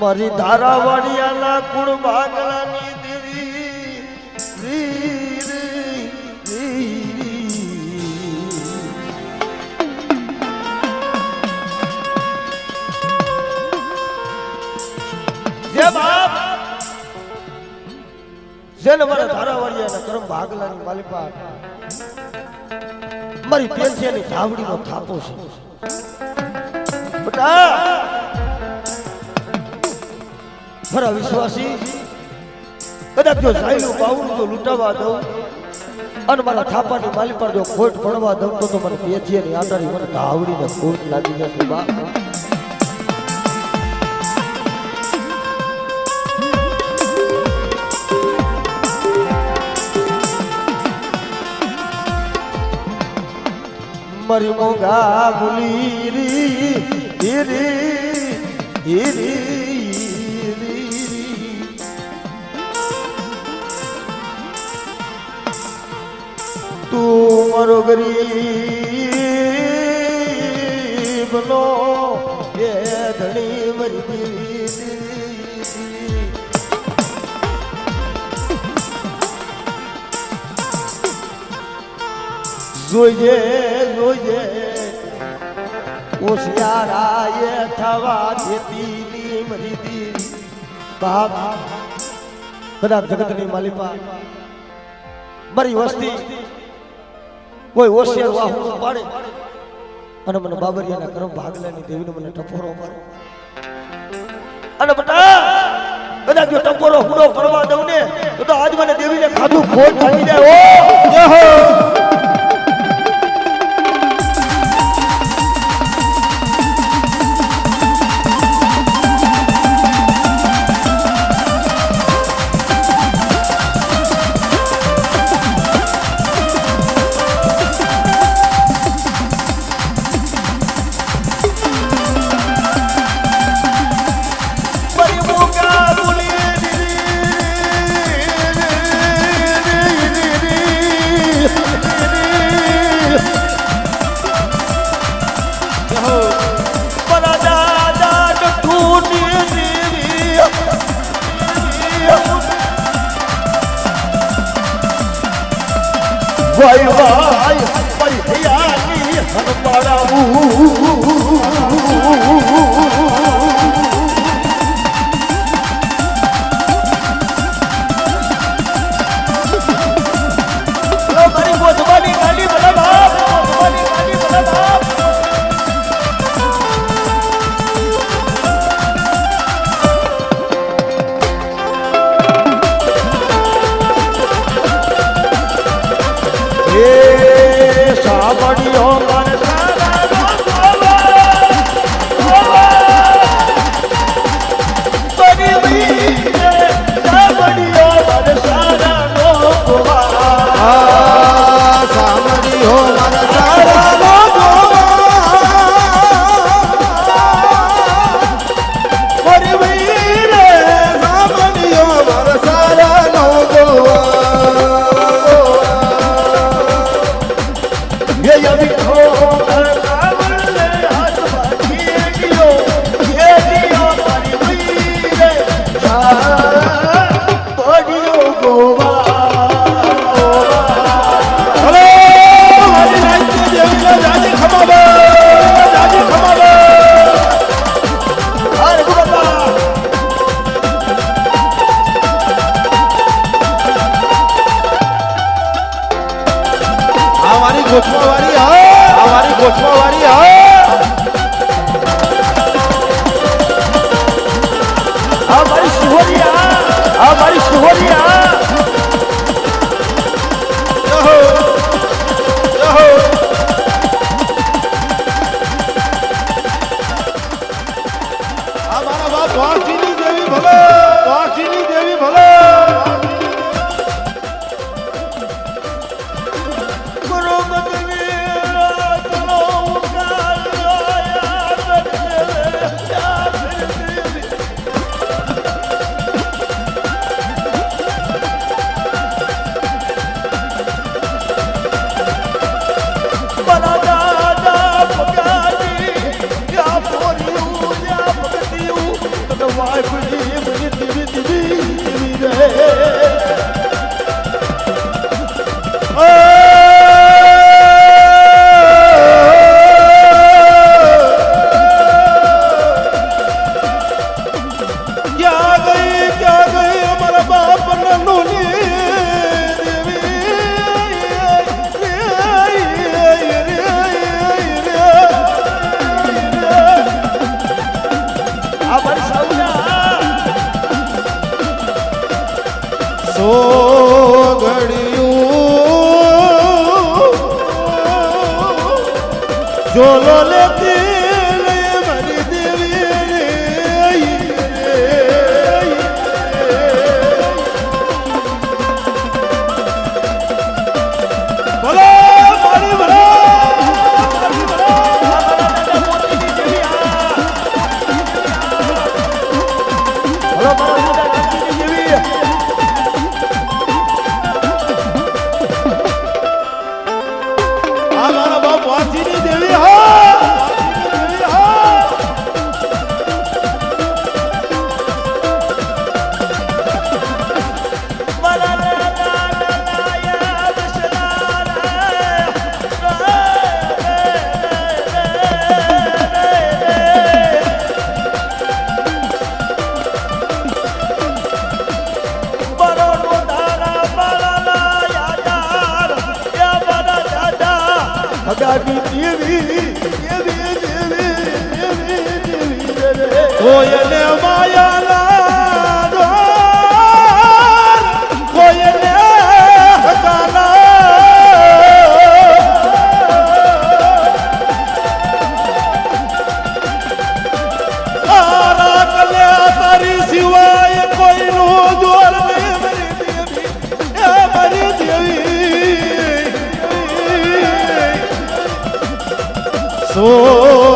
મારી ધારાવાડિયાના કુળ બાગલાની જેને મારા ધારાવાડિયાના કરમ ભાગલાની માલિપા. મારી પેન્સિયાની ધાવડીનો થાપો છે. બટા! ખરા વિશ્વાસી, કદાચ જો સાયલું બાવડું જો લૂંટાવા દઉં અને મારા થાપાની માલી પર જો ખોટ પડવા દઉં તો મને પેથીએ આટારી મને ધાવડીને ખોટ લાગી જશે બા મારી મોગા ભૂલી રી હીરી હીરી. તું મારો ગરીબ નો એ ધણી મરી જોઈએ જોઈએ હોશિયારાએ થવા દેતી મરી દી બાપ, કદાચ જગતની માલિપા મારી વસ્તી કોઈ હોશિયાર વાહુ પાડે અને મને બાબરિયાના કરમ ભાગલાની દેવીને મને ટપોરો મારે અને બટા બધા જો ટપોરો હુડો કરવા દઉં ને, તો આજ મને દેવીને ખાધું ખોટ થઈ જાય. ઓ વાય વાય વાય ઘડિયું. જોલો લેતી અગાડી દેવી દેવી દેવી દેવી દેવી. કોયને માયાના દ્વાર કોયને હકાના તારા કલ્યા તારી સિવાય કોઈનું જોર નહીં મારી દેવી. એ દેવી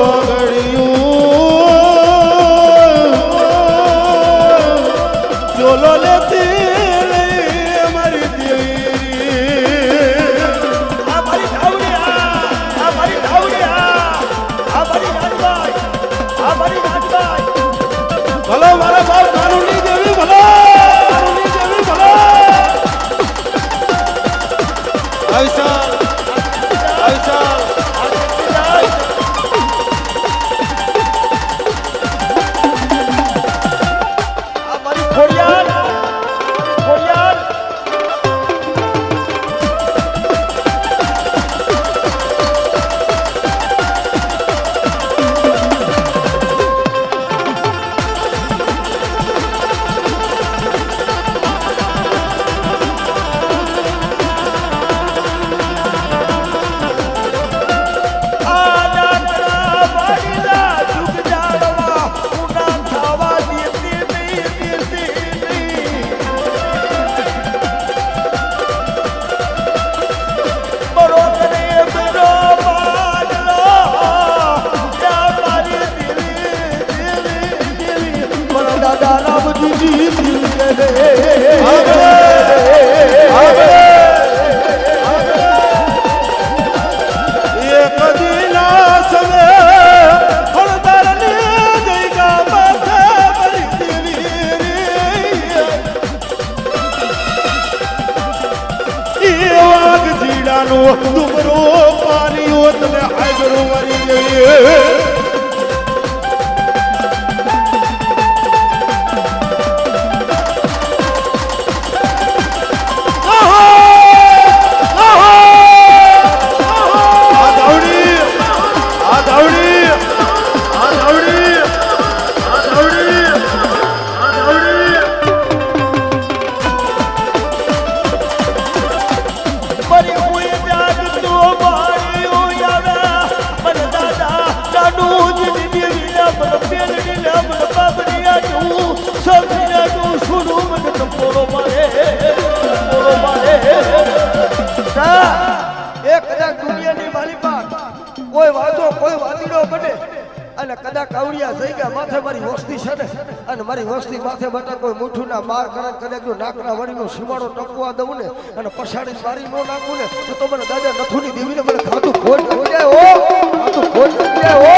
મારી દેવી રે. એ વાઘ જીડાનો ડુમરો પાણી ઓતને હાજરો મારી દેવી. એ કદાચ દુનિયાની માલિકા કોઈ વાંચો, કોઈ વાદીડો બને. અને કદાચ કાવડિયા થઈ ગયા માથે મારી વસ્તી છે ને અને મારી વસ્તી માથે બટા કોઈ મૂઠું ના બાર કરે કદાચ જો નાકના વળીનો સીમાડો ટકવા દઉં ને, અને પછાડી મારી નો નાખું ને, તો મને દાદા નથુની દેવીને મને ખાતું ખોટ જાય હો ખાતું ખોટ જાય હો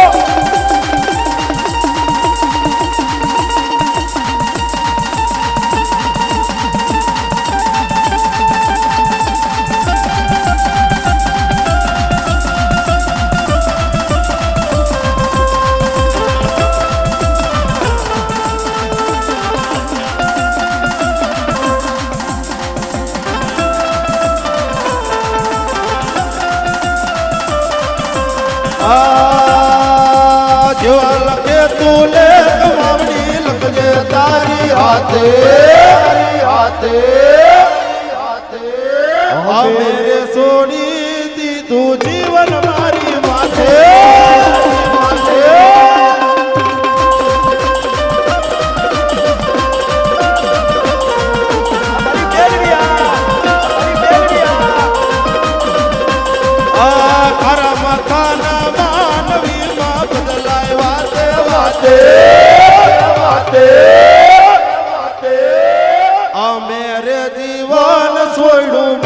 તુલે કમાવડી લખજે તારી હાથે તારી હાથે હાથે અમે રે જીવન છોડ્યું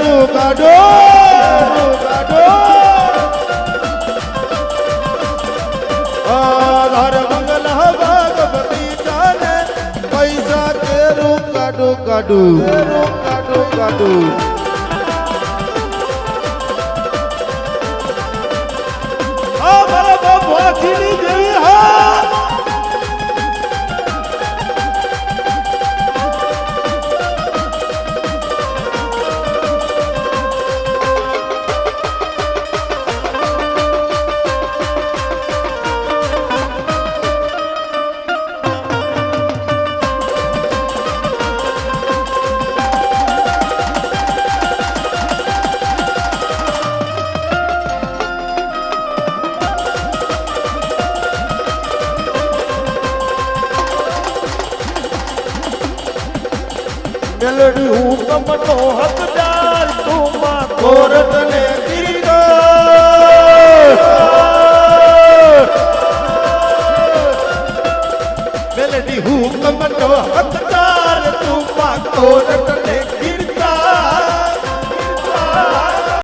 નું કાઢો કાઢો. હર મંગલ ભગવતી ચાલે પૈસા કેરું કાઢું કાઢું કાઢું કાઢું. ગલડી હું તમનો હકદાર તું માં કોરત ને